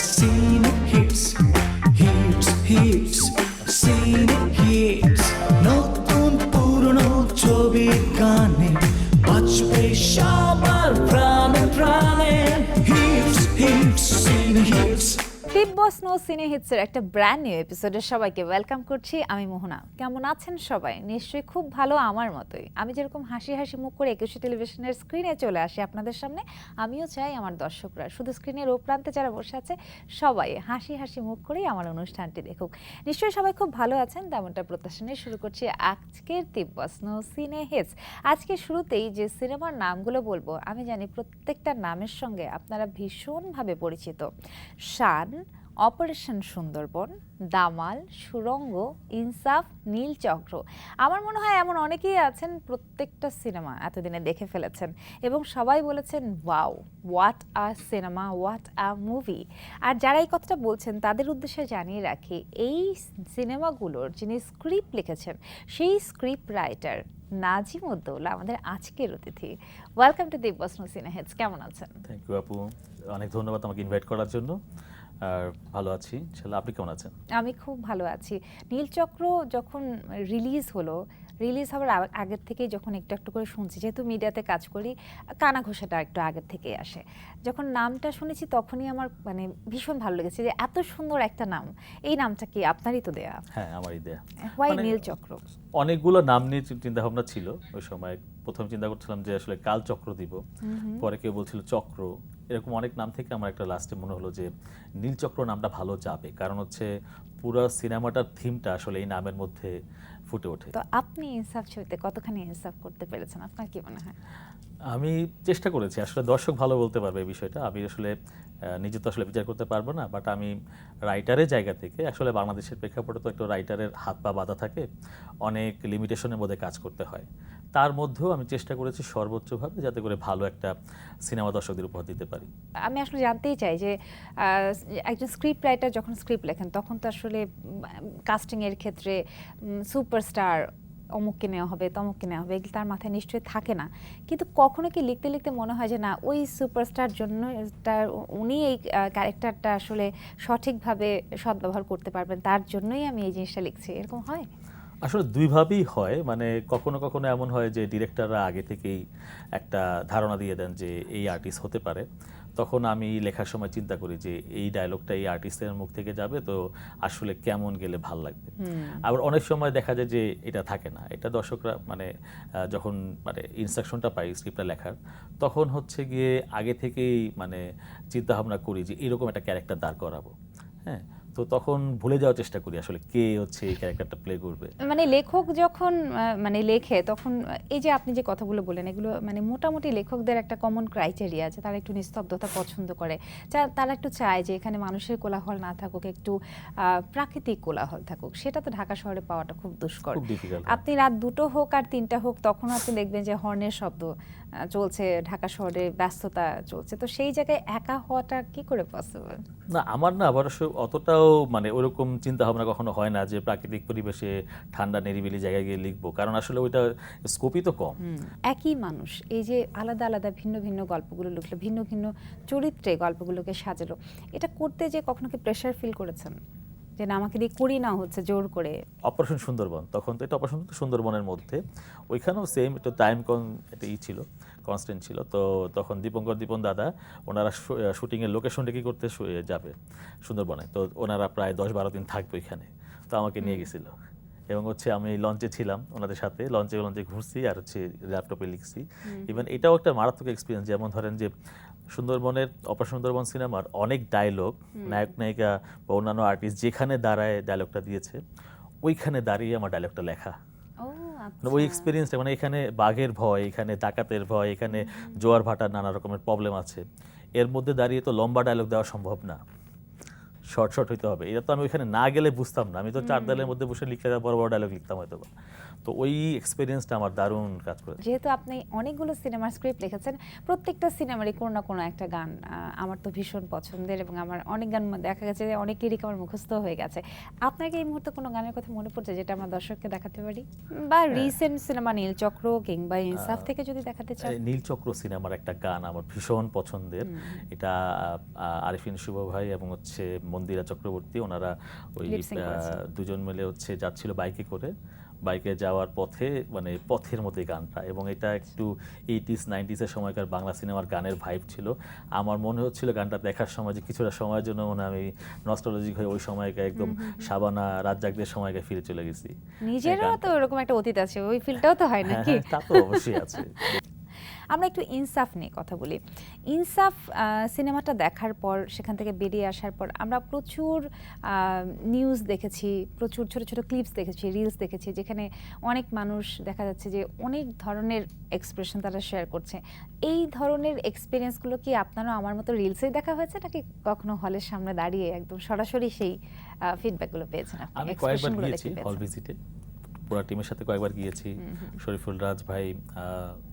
a scene বস সিনে হিটসের একটা brand new এপিসোডে সবাইকে ওয়েলকাম করছি। আমি মোহনা। কেমন আছেন সবাই? নিশ্চয়ই খুব ভালো আমার মতোই। আমি যেরকম হাসি হাসি মুখ করে একুশে টেলিভিশনের স্ক্রিনে চলে আসি আপনাদের সামনে, আমিও চাই আমার দর্শকরা। শুধু স্ক্রিনের ও প্রান্তে যারা বসে আছে, সবাই হাসি হাসি মুখ করেই আমার অনুষ্ঠানটি দেখুক। নিশ্চয়ই সবাই খুব ভালো আছেন, তেমনটা প্রত্যাশা নিয়ে শুরু করছি আজকের তিব্বস নো সিনে হিটস আজকে শুরুতেই যে সিনেমার নামগুলো বলব, আমি জানি প্রত্যেকটা নামের সঙ্গে আপনারা ভীষণভাবে পরিচিত। শান অপারেশন সুন্দরবন, দামাল, সুরঙ্গ, ইনসাফ, নীলচক্র। আমার মনে হয় এমন অনেকেই আছেন প্রত্যেকটা সিনেমা এতদিনে দেখে ফেলেছেন এবং সবাই বলেছেন, wow, what a cinema, what a movie. আর যারা এই কথাটা বলছেন, তাদের উদ্দেশ্যে জানিয়ে রাখি, এই সিনেমাগুলোর যিনি স্ক্রিপ্ট লিখেছেন, সেই স্ক্রিপ্ট রাইটার নাজিম উদ্দৌলা, আমাদের আজকের অতিথি। ওয়েলকাম টু দিব্যস সিনে হেডস কেমন আছেন? থ্যাংক ইউ আপু। অনেক ধন্যবাদ আমাকে ইনভাইট করার জন্য। আর ভালো আছি। ছেলে আপনি কেমন আছেন? আমি খুব ভালো আছি। নীলচক্র যখন রিলিজ হলো রিলিজ হওয়ার আগের থেকেই যখন একটু একটু করে শুনছি যেহেতু মিডিয়াতে কাজ করি কানা ঘোষাটা একটু আগের থেকেই আসে। যখন নামটা শুনেছি তখনই আমার মানে ভীষণ ভালো লেগেছে যে এত সুন্দর একটা নাম। এই নামটা কি? আপনারই তো দেয়া? হ্যাঁ আমারই ইদে হোয়াই মানে- নীলচক্র? অনেকগুলো নাম নিয়ে চিন্তা ভাবনা ছিল ওই সময়। প্রথম চিন্তা করছিলাম যে আসলে কাল চক্র দিব। পরে কেউ বলছিল চক্র। এরকম অনেক নাম থেকে আমার একটা লাস্টে মনে হলো যে নীলচক্র নামটা ভালো যাবে। কারণ হচ্ছে পুরো সিনেমাটার থিমটা আসলে এই নামের মধ্যে ফুটে ওঠে। তো আপনি ইনসাফ ছবিতে কতখানি ইনসাফ করতে পেরেছেন? আপনার কি মনে হয়? আমি চেষ্টা করেছি। আসলে দর্শক ভালো বলতে পারবে এই বিষয়টা। আমি আসলে নিজে তো আসলে বিচার করতে পারব না বাট আমি রাইটারের জায়গা থেকে, আসলে বাংলাদেশের প্রেক্ষাপটে তো একটু রাইটারের হাত পা বাঁধা থাকে, অনেক লিমিটেশনের মধ্যে কাজ করতে হয়। তার মধ্যেও আমি চেষ্টা করেছি সর্বোচ্চভাবে যাতে করে ভালো একটা সিনেমা দর্শকদের উপহার দিতে পারি। আমি আসলে জানতেই চাই যে একজন স্ক্রিপ্ট রাইটার যখন স্ক্রিপ্ট লেখেন, তখন তো আসলে কাস্টিংয়ের ক্ষেত্রে সুপারস্টার অমুককে নেওয়া হবে, তমুককে নেওয়া হবে, এগুলো তার মাথায় নিশ্চয়ই থাকে না। কিন্তু কখনো কি লিখতে লিখতে মনে হয় যে, না, ওই সুপারস্টার জন্য তার উনি এই ক্যারেক্টারটা আসলে সঠিকভাবে সদ্ব্যবহার করতে পারবেন, তার জন্যই আমি এই জিনিসটা লিখছি। এরকম হয়? আসলে দুইভাবেই হয়। মানে কখনো কখনো এমন হয় যে ডিরেক্টররা আগে থেকেই একটা ধারণা দিয়ে দেন যে, এই আর্টিস্ট হতে পারে। তখন আমি লেখার সময় চিন্তা করি যে এই ডায়লগটা এই আর্টিস্টের মুখ থেকে যাবে তো আসলে কেমন গেলে ভালো লাগবে? আবার অনেক সময় দেখা যায় যে এটা থাকে না। এটা দর্শকরা মানে যখন মানে ইনস্ট্রাকশনটা পাই স্ক্রিপ্টটা লেখার তখন হচ্ছে গিয়ে আগে থেকেই মানে চিন্তা ভাবনা করি যে এরকম একটা ক্যারেক্টার দাঁড় করাবো। হ্যাঁ? তো তখন ভুলে যাওয়ার চেষ্টা করি আসলে কে হচ্ছে এই ক্যারেক্টারটা প্লে করবে। মানে লেখক যখন মানে লেখে তখন এই যে আপনি যে কথাগুলো বলেন এগুলো মানে মোটামুটি লেখকদের একটা কমন ক্রাইটেরিয়া আছে তারা একটু নিস্তব্ধতা পছন্দ করে। তারা একটু চায় যে এখানে মানুষের কোলাহল না থাকুক একটু আহ, প্রাকৃতিক কোলাহল থাকুক। সেটা তো ঢাকা শহরে পাওয়াটা খুব দুষ্কর। আপনি রাত দুটো হোক আর তিনটা হোক তখন আপনি দেখবেন যে হর্নের শব্দ চলছে ঢাকা শহরে ব্যস্ততা চলছে। তো সেই জায়গায় একা হওয়াটা কি করে পসিবল না আমার না আবার অতটাও মানে ওরকম চিন্তা ভাবনা কখনো হয় না যে প্রাকৃতিক পরিবেশে ঠান্ডা নিরিবিলি জায়গায় গিয়ে লিখব। কারণ আসলে ওইটা স্কোপই তো কম। একই মানুষ। এই যে আলাদা আলাদা ভিন্ন ভিন্ন গল্পগুলো লিখলো ভিন্ন ভিন্ন চরিত্রে গল্পগুলোকে সাজালো। এটা করতে যে কখনো কি প্রেশার ফিল করেছেন? যে না আমাকে দিয়ে করি না হচ্ছে জোর করে। অপারেশন সুন্দরবন তখন তো এটা অপারেশন সুন্দরবনের মধ্যে। ওইখানেও সেম একটু টাইম কন এটা ই ছিল কনস্ট্যান্ট ছিল। তো তখন দীপঙ্কর দীপন দাদা ওনারা শুটিংয়ের লোকেশনটা কি করতে যাবে সুন্দরবনে তো ওনারা প্রায় দশ বারো দিন থাকবে ওইখানে। তো আমাকে নিয়ে গেছিল। এবং হচ্ছে আমি লঞ্চে ছিলাম ওনাদের সাথে। লঞ্চে লঞ্চে ঘুরছি আর হচ্ছে ল্যাপটপে লিখছি। ইভেন এটাও একটা মারাত্মক এক্সপিরিয়েন্স যেমন ধরেন যে সুন্দরবনের অপারেশন সুন্দরবন সিনেমার অনেক ডায়লগ নায়ক নায়িকা বা অন্যান্য আর্টিস্ট যেখানে দাঁড়ায় ডায়লগটা দিয়েছে ওইখানে দাঁড়িয়ে আমার ডায়লগটা লেখা। মানে ওই এক্সপিরিয়েন্সটা মানে এখানে বাঘের ভয় এখানে ডাকাতের ভয় এখানে জোয়ার ভাটার নানা রকমের প্রবলেম আছে। এর মধ্যে দাঁড়িয়ে তো লম্বা ডায়লগ দেওয়া সম্ভব না। শর্ট শর্ট হইতে হবে। এটা তো আমি ওইখানে না গেলে বুঝতাম না। আমি তো চার দেয়ালের মধ্যে বসে লিখতে বড় বড় ডায়লগ লিখতাম হয়তো। তো ওই এক্সপিরিয়েন্সটা আমার দারুণ কাজ করে যেহেতু আপনি অনেকগুলো সিনেমার স্ক্রিপ্ট লিখেছেন প্রত্যেকটা সিনেমারই কোনো না কোনো একটা গান আমার তো ভীষণ পছন্দের এবং আমার অনেক গান দেখা গেছে যে অনেক লিরিক আমার মুখস্থ হয়ে গেছে। আপনার কি এই মুহূর্তে কোনো গানের কথা মনে পড়ছে যেটা আমরা দর্শককে দেখাতে পারি? বা হ্যাঁ। রিসেন্ট সিনেমা নীলচক্র কিংবা ইনসাফ থেকে যদি দেখাতে চান? নীলচক্র সিনেমার একটা গান আমার ভীষণ পছন্দের। এটা আরিফিন শুভ ভাই এবং হচ্ছে মন্দিরা চক্রবর্তী ওনারা ওই। দুজন মিলে হচ্ছে যাচ্ছিল বাইকে করে। বাইকে যাওয়ার পথে মানে পথের মতোই গানটা। এবং এটা একটু এইটিস নাইনটিসের সময়কার বাংলা সিনেমার গানের ভাইব ছিল। আমার মনে হচ্ছিল গানটা দেখার সময় যে কিছুটা সময়ের জন্য মনে আমি নস্টলজিক হয়ে ওই সময়কে একদম সাবানা রাজ্জাকদের সময়কে ফিরে চলে গেছি। নিজেরও তো এরকম একটা অতীত আছে ওই ফিলটাও তো হয় হ্যাঁ, নাকি? হ্যাঁ, তা তো অবশ্যই আছে। আমরা একটু ইনসাফ নিয়ে কথা বলি। ইনসাফ সিনেমাটা দেখার পর সেখান থেকে বেরিয়ে আসার পর আমরা প্রচুর নিউজ দেখেছি প্রচুর ছোট ছোট ক্লিপস দেখেছি রিলস দেখেছি যেখানে অনেক মানুষ দেখা যাচ্ছে যে অনেক ধরনের এক্সপ্রেশন তারা শেয়ার করছে। এই ধরনের এক্সপিরিয়েন্সগুলো কি আপনারও আমার মতো রিলসেই দেখা হয়েছে নাকি কখনো হলের সামনে দাঁড়িয়ে একদম সরাসরি সেই ফিডব্যাকগুলো পেয়েছেন আমি কয়েকবার গিয়েছি হল ভিজিটে পুরো টিমের সাথে কয়েকবার গিয়েছি। শরীফুল রাজ ভাই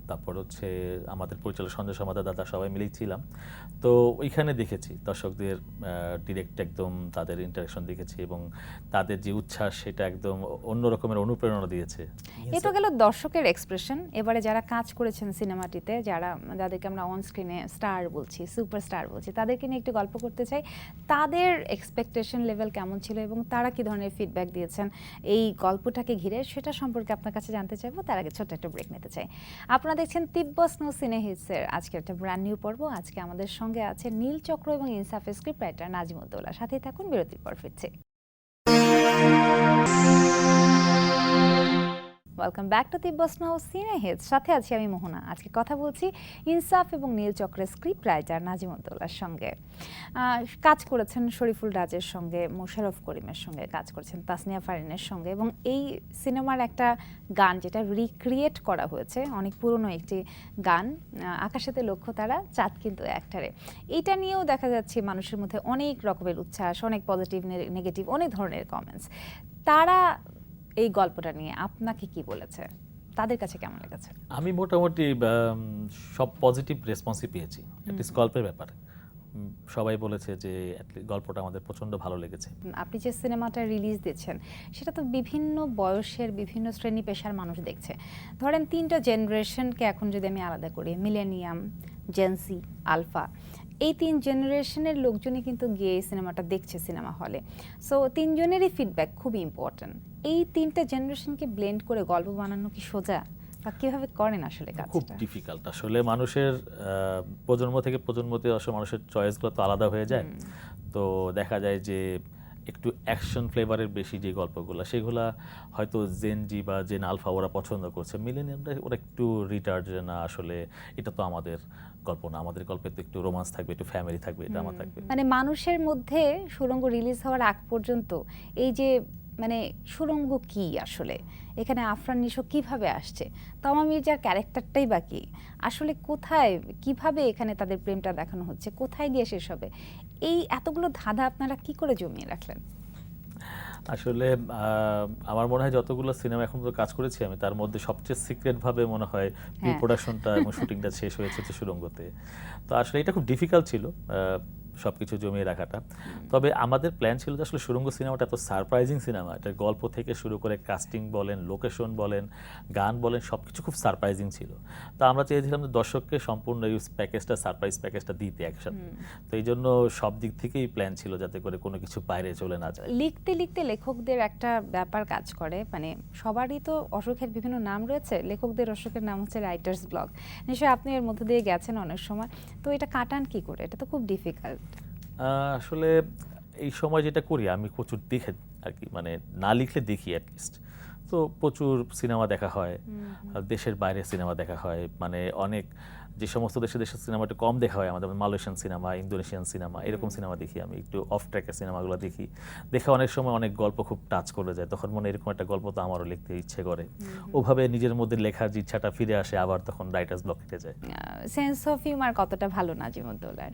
তারপর হচ্ছে আমাদের পরিচালক সঞ্জয় সমাদা দাদা সবাই মিলেই ছিলাম। তো ওইখানে দেখেছি দর্শকদের ডিরেক্ট একদম তাদের ইন্টারাকশন দেখেছি এবং তাদের যে উচ্ছ্বাস সেটা একদম অন্য রকমের অনুপ্রেরণা দিয়েছে। এ তো গেল দর্শকের এক্সপ্রেশন এবারে যারা কাজ করেছেন সিনেমাটিতে, যারা যাদেরকে আমরা অন স্ক্রিনে স্টার বলছি সুপারস্টার বলছি, তাদেরকে নিয়ে একটু গল্প করতে চাই। তাদের এক্সপেকটেশন লেভেল কেমন ছিল এবং তারা কি ধরনের ফিডব্যাক দিয়েছেন? এই গল্পটাকে ঘিরে সেটা সম্পর্কে আপনার কাছে জানতে চাইব, তার আগে ছোট্ট একটা ব্রেক নিতে চাই। আপনারা দেখছেন তিব্ব স্নো সিনে হিটসের আজকে একটা ব্র্যান্ড নিউ পর্ব। আজকে আমাদের সঙ্গে আছে নীল চক্র এবং ইনসাফের স্ক্রিপ্ট রাইটার নাজিমুদ্দৌলা। সাথে থাকুন, বিরতির পর ফিরছে। Welcome back to Tibbs now cine hits সাথে আছি আমি মোহনা। আজকে কথা বলছি ইনসাফ এবং নীল চক্রের স্ক্রিপ্ট রাইটার নাজিমুদ্দৌলার সঙ্গে কাজ করেছেন শরীফুল রাজের সঙ্গে, মোশাররফ করিমের সঙ্গে কাজ করেছেন তাসনিয়া ফারিনের সঙ্গে এবং এই সিনেমার একটা গান যেটা রিক্রিয়েট করা হয়েছে, অনেক পুরনো একটি গান আকাশেতে লক্ষ্য তারা, চাঁদ কিন্তু একটারে এইটা নিয়েও দেখা যাচ্ছে মানুষের মধ্যে অনেক রকমের উচ্ছ্বাস, অনেক পজিটিভ নেগেটিভ অনেক ধরনের কমেন্টস তারা এই গল্পটা নিয়ে আপনাকে কি বলেছে? তাদের কাছে কেমন লেগেছে? আমি মোটামুটি সব পজিটিভ রেসপন্সই পেয়েছি। অ্যাটলিস্ট গল্পের ব্যাপারে। সবাই বলেছে যে গল্পটা আমাদের প্রচণ্ড ভালো লেগেছে। আপনি যে সিনেমাটা রিলিজ দিচ্ছেন সেটা তো বিভিন্ন বয়সের বিভিন্ন শ্রেণি পেশার মানুষ দেখছে। ধরেন তিনটা জেনারেশনকে এখন যদি আমি আলাদা করি মিলেনিয়াম জেন্সি আলফা এই তিন জেনারেশনের লোকজনই কিন্তু গিয়ে এই সিনেমাটা দেখছে সিনেমা হলে। সো তিনজনেরই ফিডব্যাক খুব ইম্পর্ট্যান্ট এই তিনটা জেনারেশনকে ব্লেন্ড করে গল্প বানানো কি সোজা? বা কীভাবে করেন আসলে খুব ডিফিকাল্ট আসলে মানুষের প্রজন্ম থেকে প্রজন্মতে আসলে মানুষের চয়েসগুলো তো আলাদা হয়ে যায়। তো দেখা যায় যে একটু অ্যাকশন ফ্লেভারের বেশি যে গল্পগুলো সেগুলো হয়তো জেনজি বা জেন আলফা ওরা পছন্দ করছে। মিলেনিয়ামটা ওরা একটু রিটার্ড যে না আসলে এটা তো আমাদের গল্প না। আমাদের গল্পে তো একটু রোমান্স থাকবে একটু ফ্যামিলি থাকবে এটা আমার থাকবে। মানে মানুষের মধ্যে সুরঙ্গ রিলিজ হওয়ার আগ পর্যন্ত এই যে মানে সুরঙ্গ কি আসলে? এখানে আফরান নিশো কীভাবে আসছে? তমা মির্জার ক্যারেক্টারটাই বা কি? আসলে কোথায় কীভাবে এখানে তাদের প্রেমটা দেখানো হচ্ছে? কোথায় গিয়ে শেষ হবে? এই এতগুলো ধাঁধা আপনারা কি করে জমিয়ে রাখলেন? আসলে আমার মনে হয় যতগুলো সিনেমা এখন তো কাজ করেছি আমি তার মধ্যে সবচেয়ে সিক্রেট ভাবে মনে হয় প্রি হ্যাঁ। প্রোডাকশনটা এবং শুটিংটা শেষ হয়েছে সুরঙ্গতে তো আসলে এটা খুব ডিফিকাল্ট ছিল আহ, সবকিছু জমিয়ে রাখাটা। তবে আমাদের প্ল্যান ছিল যে আসলে সুরঙ্গ সিনেমাটা এত সারপ্রাইজিং সিনেমা এটা গল্প থেকে শুরু করে কাস্টিং বলেন লোকেশন বলেন গান বলেন সব কিছু খুব সারপ্রাইজিং ছিল। তো আমরা চেয়েছিলাম যে দর্শককে সম্পূর্ণ এই প্যাকেজটা সারপ্রাইজ প্যাকেজটা দিতে একসাথে। তো এই জন্য সব দিক থেকেই প্ল্যান ছিল যাতে করে কোনো কিছু বাইরে চলে না যায়। লিখতে লিখতে লেখকদের একটা ব্যাপার কাজ করে মানে সবারই তো অসুখের বিভিন্ন নাম রয়েছে লেখকদের অসুখের নাম হচ্ছে রাইটার্স ব্লগ নিশ্চয়ই আপনি এর মধ্যে দিয়ে গেছেন অনেক সময়। তো এটা কাটান কি করে? এটা তো খুব ডিফিকাল্ট আসলে এই সময় যেটা করি আমি প্রচুর দেখে আর কি মানে না লিখলে দেখি অ্যাটলিস্ট তো প্রচুর সিনেমা দেখা হয়। দেশের বাইরে সিনেমা দেখা হয়। মানে অনেক যে সমস্ত দেশে দেশের সিনেমা একটু কম দেখা হয় আমাদের মালয়েশিয়ান সিনেমা ইন্দোনেশিয়ান সিনেমা এরকম সিনেমা দেখি আমি। একটু অফ ট্র্যাকের সিনেমাগুলো দেখি। দেখে অনেক সময় অনেক গল্প খুব টাচ করে যায়। তখন মনে এরকম একটা গল্প তো আমারও লিখতে ইচ্ছে করে। ওভাবে নিজের মধ্যে লেখার যে ইচ্ছাটা ফিরে আসে আবার তখন রাইটার্স ব্লক কেটে যায়। সেন্স অফ হিউমার কতটা ভালো নাজিমুদ্দৌলার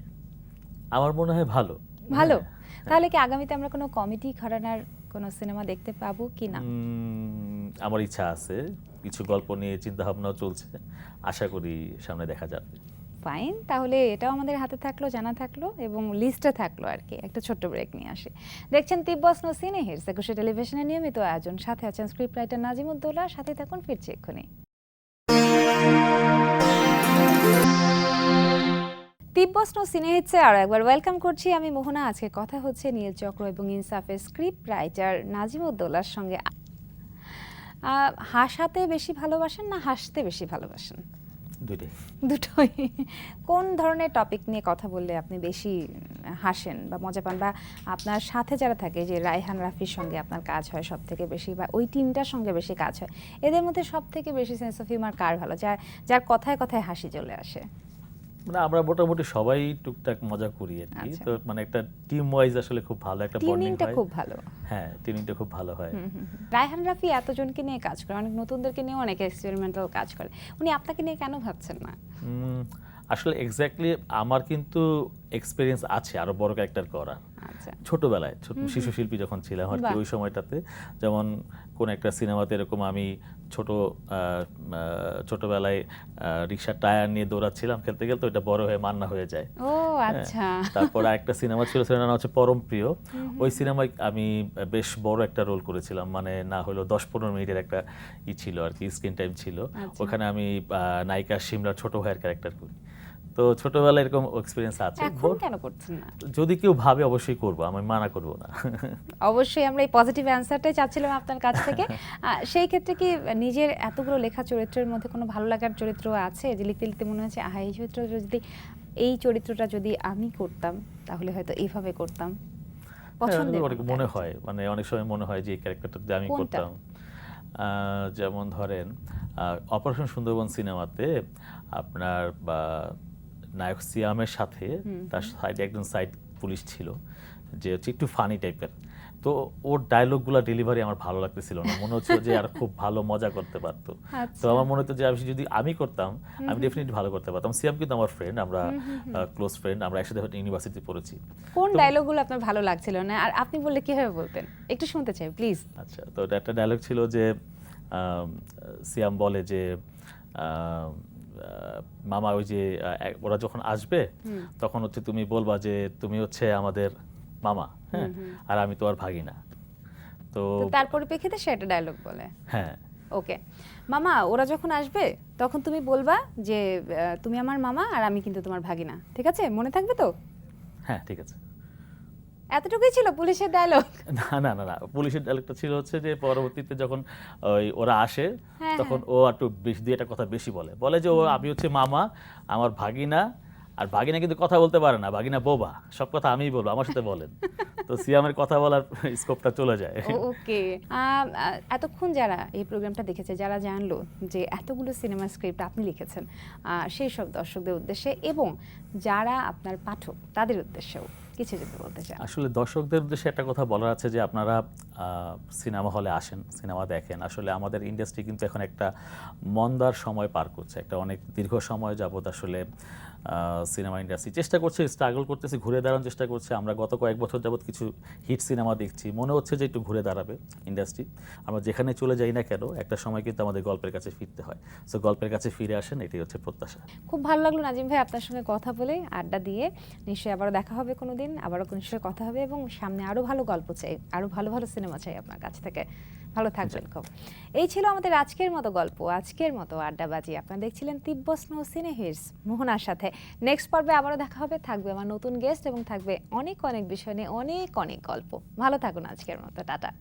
আমার মনে হয় ভালো। ভালো? হ্যাঁ, তাহলে কি আগামীতে আমরা কোনো কমেডি ঘরানার কোনো সিনেমা দেখতে পাবো কি না? আমার ইচ্ছা আছে। কিছু গল্প নিয়ে চিন্তা ভাবনাও চলছে। আশা করি সামনে দেখা যাবে। ফাইন তাহলে এটাও আমাদের হাতে থাকল জানা থাকল এবং লিস্টে থাকল আর কি। একটা ছোট্ট ব্রেক নিয়ে আসি। দেখছেন তিব্বস নো সিনে হিটস একুশে টেলিভিশনের নিয়মিত আয়োজন। সাথে আছেন স্ক্রিপ্ট রাইটার নাজিমুদ্দৌলা। সাথে থাকুন ফিরছি এক্ষুনি। তিব্বস নো সিনে হিটসে আরও একবার ওয়েলকাম করছি। আমি মোহনা আজকে কথা হচ্ছে নীল চক্র এবং ইনসাফের স্ক্রিপ্ট রাইটার নাজিমুদ্দৌলার সঙ্গে। হাসাতে বেশি ভালোবাসেন না হাসতে বেশি ভালোবাসেন? দুইটাই দুটোই। কোন ধরনের টপিক নিয়ে কথা বললে আপনি বেশি হাসেন বা মজা পান? বা আপনার সাথে যারা থাকে যে রায়হান রাফির সঙ্গে আপনার কাজ হয় সব থেকে বেশি বা ওই টিমটার সঙ্গে বেশি কাজ হয় এদের মধ্যে সব থেকে বেশি সেন্স অফ হিউমার কার ভালো? যার যার কথায় কথায় হাসি চলে আসে? মানে আমরা মোটামুটি সবাই টুকটাক মজা করি আর কি। আচ্ছা। তো মানে একটা টিম ওয়াইজ আসলে খুব ভালো একটা বন্ডিং হয়। খুব ভালো। হ্যাঁ টিউনিংটা খুব ভালো হয়। রায়হান রাফি এতজনকে নিয়ে কাজ করে অনেক নতুনদেরকে নিয়ে অনেক এক্সপেরিমেন্টাল কাজ করে। উনি আপনাকে নিয়ে কেন ভাবছেন না? আসলে এক্স্যাক্টলি আমার কিন্তু এক্সপিরিয়েন্স আছে আরও বড় ক্যারেক্টার করা। আচ্ছা। ছোটবেলায় শিশু শিল্পী যখন ছিলাম আর কি ওই সময়টাতে যেমন কোন একটা সিনেমাতে এরকম আমি ছোট ছোটবেলায় রিক্সার টায়ার নিয়ে দৌড়াচ্ছিলাম খেলতে খেলতে ওইটা বড় হয়ে মান্না হয়ে যায়। ও আচ্ছা। তারপর একটা সিনেমা ছিল সিনেমার নাম হচ্ছে পরম প্রিয়। ওই সিনেমায় আমি বেশ বড় একটা রোল করেছিলাম মানে না হলো দশ পনেরো মিনিটের একটা ই ছিল আর কি স্ক্রিন টাইম ছিল। আচ্ছা। ওখানে আমি নায়িকা সিমলার ছোট ভাইয়ের ক্যারেক্টার করি। তো ছোটবেলায় এরকম এক্সপিরিয়েন্স আছে। এখন কেন করছেন না? যদি কেউ ভাবে অবশ্যই করব আমি মানা করব না। অবশ্যই আমরা এই পজিটিভ অ্যান্সারটাই চাচ্ছিলাম আপনার কাছ থেকে। সেই ক্ষেত্রে কি নিজের এতগুলো লেখা চরিত্রের মধ্যে কোনো ভালো লাগার চরিত্র আছে? যে লিখতে লিখতে মনে হচ্ছে আহা এই চরিত্র যদি এই চরিত্রটা যদি আমি করতাম তাহলে হয়তো এইভাবে করতাম। পছন্দের হ্যাঁ, কোনো মনে হয় মানে অনেক সময় মনে হয় যে এই ক্যারেক্টারটা যদি আমি করতাম। যেমন ধরেন অপারেশন সুন্দরবন সিনেমাতে আপনার বা নায়ক সিয়ামের সাথে তার সাইডে একজন সাইড পুলিশ ছিল যে হচ্ছে একটু ফানি টাইপের তো ওর ডায়লগগুলো ডেলিভারি আমার ভালো লাগতেছিল না। মনে হচ্ছে যে আর খুব ভালো মজা করতে পারতো। তো আচ্ছা। আমার মনে হতো যে আমি যদি আমি করতাম আমি ডেফিনেটলি ভালো করতে পারতাম। সিয়াম কিন্তু আমার ফ্রেন্ড আমরা ক্লোজ ফ্রেন্ড আমরা একসাথে ইউনিভার্সিটি পড়েছি। কোন ডায়লগগুলো আপনার ভালো লাগছিল না? আর আপনি বললে কীভাবে বলতেন? একটু শুনতে চাই প্লিজ আচ্ছা তো একটা ডায়লগ ছিল যে সিয়াম বলে যে মামা ওই যে ওরা যখন আসবে তখন হচ্ছে তুমি বলবা যে তুমি হচ্ছে আমাদের মামা হ্যাঁ? আর আমি তো আর ভাগিনা তো তো তার পরিপ্রেক্ষিতে সে একটা ডায়লগ বলে। হ্যাঁ। ওকে মামা ওরা যখন আসবে তখন তুমি বলবা যে তুমি আমার মামা আর আমি কিন্তু তোমার ভাগিনা ঠিক আছে? মনে থাকবে তো? হ্যাঁ ঠিক আছে। এতটুকুই ছিল পুলিশের ডায়লগ না না না না। পুলিশের ডায়লগটা ছিল হচ্ছে যে পরবর্তীতে যখন ওই ওরা আসে হ্যাঁ, তখন ও একটু বেশি দুই একটা কথা বেশি বলে। বলে যে ও আমি হচ্ছে মামা আমার ভাগিনা আর ভাগিনা কিন্তু কথা বলতে পারে না। ভাগিনা বোবা সব কথা আমিই বলব আমার সাথে বলেন। তো সিয়ামের কথা বলার স্কোপটা চলে যায়। ওকে। এতক্ষণ যারা এই প্রোগ্রামটা দেখেছে যারা জানলো যে এতগুলো সিনেমা স্ক্রিপ্ট আপনি লিখেছেন সেই সব দর্শকদের উদ্দেশ্যে এবং যারা আপনার পাঠক তাদের উদ্দেশ্যেও। কিছু যদি বলতে চান। আসলে দর্শকদের উদ্দেশ্যে একটা কথা বলার আছে যে আপনারা সিনেমা হলে আসেন, সিনেমা দেখেন। আসলে আমাদের ইন্ডাস্ট্রি কিন্তু এখন একটা মন্দার সময় পার করছে। একটা অনেক দীর্ঘ সময় যাবত আসলে সিনেমা ইন্ডাস্ট্রি। চেষ্টা করছে স্ট্রাগল করতেছে, ঘুরে দাঁড়ানোর চেষ্টা করছে। আমরা গত কয়েক বছর যাবৎ কিছু হিট সিনেমা দেখছি। মনে হচ্ছে যে একটু ঘুরে দাঁড়াবে ইন্ডাস্ট্রি আমরা যেখানে চলে যাই না কেন, একটা সময় কিন্তু আমাদের গল্পের কাছে ফিরতে হয়। সো গল্পের কাছে ফিরে আসেন, এটাই হচ্ছে প্রত্যাশা। খুব ভালো লাগল নাজিম ভাই আপনার সঙ্গে কথা বলে, আড্ডা দিয়ে। নিশ্চয়ই আবারও দেখা হবে কোনো দিন আবারও নিশ্চয়ই কথা হবে এবং সামনে আরও ভালো গল্প চাই আরও ভালো ভালো সিনেমা চাই আপনার কাছ থেকে। ভালো থাকবেন খুব। এই ছিল আমাদের আজকের মতো গল্প আজকের মতো আড্ডাবাজি। আপনারা দেখছিলেন তিব্বত স্নো সিনে হিটস মোহনার সাথে। নেক্সট পর্বে আবারও দেখা হবে থাকবে আমার নতুন গেস্ট এবং থাকবে অনেক অনেক বিষয় নিয়ে অনেক অনেক গল্প। ভালো থাকুন আজকের মতো টাটা।